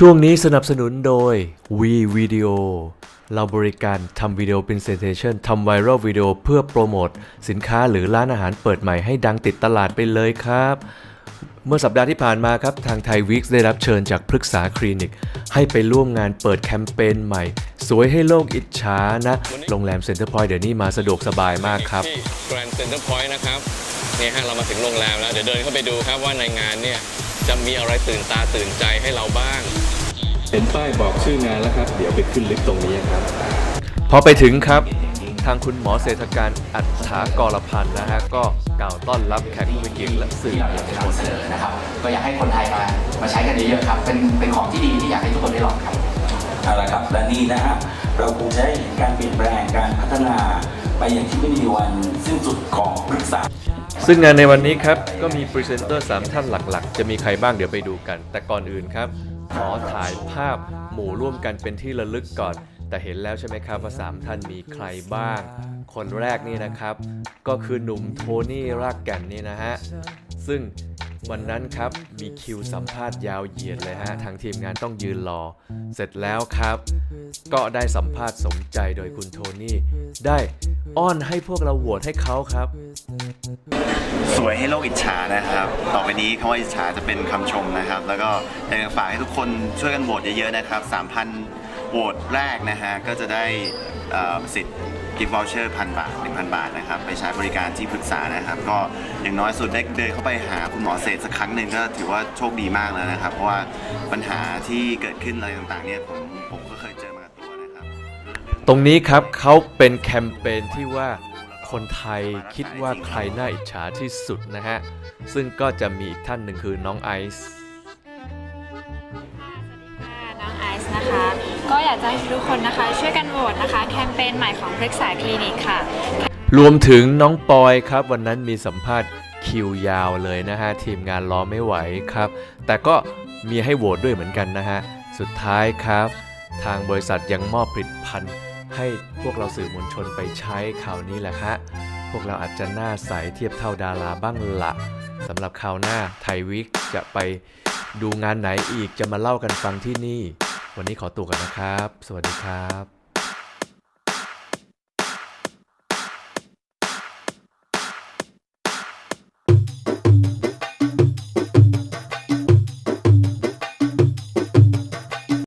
ช่วงนี้สนับสนุนโดย V Video เราบริการทำวิดีโอ Presentation ทำไวรัลวิดีโอเพื่อโปรโมท สินค้าหรือร้านอาหารเปิดใหม่ให้ดังติดตลาดไปเลยครับ เมื่อสัปดาห์ที่ผ่านมาครับ ทางไทยวิกได้รับเชิญจากพฤกษาคลินิก ให้ไปร่วมงานเปิดแคมเปญใหม่ สวยให้โลกอิจฉานะ โรงแรมเซ็นเตอร์พอยต์เดี๋ยวนี้มาสะดวกสบายมากครับ ที่ Grand Center Point นะครับเนี่ยฮะเรามาถึงโรงแรมแล้ว เดี๋ยวเดินเข้าไปดูครับว่าในงานเนี่ย จะมีอะไรตื่นตาตื่นใจให้เราบ้าง เห็นป้ายบอกชื่องานแล้วครับ เดี๋ยวไปขึ้นลิฟต์ตรงนี้ครับ พอไปถึงครับ ทางคุณหมอเศรษฐการอัฏฐากรพันธ์นะฮะก็กล่าวต้อนรับแขกผู้มีเกียรติและสื่อมวลชนเสนอนะครับ ก็อยากให้คนไทยมามาใช้กันเยอะๆครับ เป็นเป็นของที่ดีที่อยากให้ทุกคนได้ลองครับเอาละครับและนี่นะฮะเราคงจะได้เห็นการเปลี่ยนแปลงการพัฒนาไปอย่างที่ไม่มีวันสิ้นสุดของปรึกษา ซึ่งงานในวันนี้ครับ ก็มีพรีเซนเตอร์ 3 ท่านหลักๆ จะมีใครบ้างเดี๋ยวไปดูกัน แต่ก่อนอื่นครับ ขอถ่ายภาพหมู่ร่วมกันเป็นที่ระลึกก่อน แต่เห็นแล้วใช่ไหมครับว่า 3 ท่านมีใครบ้าง คนแรกนี่นะครับ ก็คือหนุ่มโทนี่รากแก่นนี่นะฮะซึ่ง วันนั้นครับมีคิวสัมภาษณ์ยาวเหยียดเลยฮะ ทางทีมงานต้องยืนรอ เสร็จแล้วครับ ก็ได้สัมภาษณ์สมใจโดยคุณโทนี่ ได้อ้อนให้พวกเราโหวตให้เขาครับ สวยให้โลกอิจฉานะครับ ต่อไปนี้คำว่าอิจฉาจะเป็นคำชมนะครับ แล้วก็อยากจะฝากให้ทุกคนช่วยกันโหวตเยอะๆนะครับ 3,000โหวตแรกนะฮะก็จะได้สิทธิ์ กิฟต์วอลเชอร์พันบาท1,000 บาทนะครับ ไปใช้บริการที่ปรึกษานะครับ ก็อย่างน้อยสุดได้เดินเข้าไปหาคุณหมอเศษสักครั้งหนึ่งก็ถือว่าโชคดีมากแล้วนะครับ เพราะว่าปัญหาที่เกิดขึ้นอะไรต่างๆเนี่ยผมผมก็เคยเจอมากับตัวนะครับ ตรงนี้ครับเขาเป็นแคมเปญที่ว่าคนไทยคิดว่าใครน่าอิจฉาที่สุดนะฮะ ซึ่งก็จะมีอีกท่านหนึ่งคือน้องไอซ์ ค่ะน้องไอซ์นะคะ ก็อยากจะให้ทุกคนนะคะ ช่วยกันโหวตนะคะ แคมเปญใหม่ของพฤกษาคลินิกค่ะ รวมถึงน้องปอยครับ วันนั้นมีสัมภาษณ์คิวยาวเลยนะฮะ ทีมงานรอไม่ไหวครับ แต่ก็มีให้โหวตด้วยเหมือนกันนะฮะ สุดท้ายครับ ทางบริษัทยังมอบผลิตภัณฑ์ ให้พวกเราสื่อมวลชนไปใช้ข่าวนี้แหละฮะพวกเราอาจจะหน้าใสเทียบเท่าดาราบ้างละสำหรับคราวหน้าไทยวิกจะไปดูงานไหนอีกจะมาเล่ากันฟังที่นี่ วันนี้ขอตัวกันนะครับ สวัสดีครับ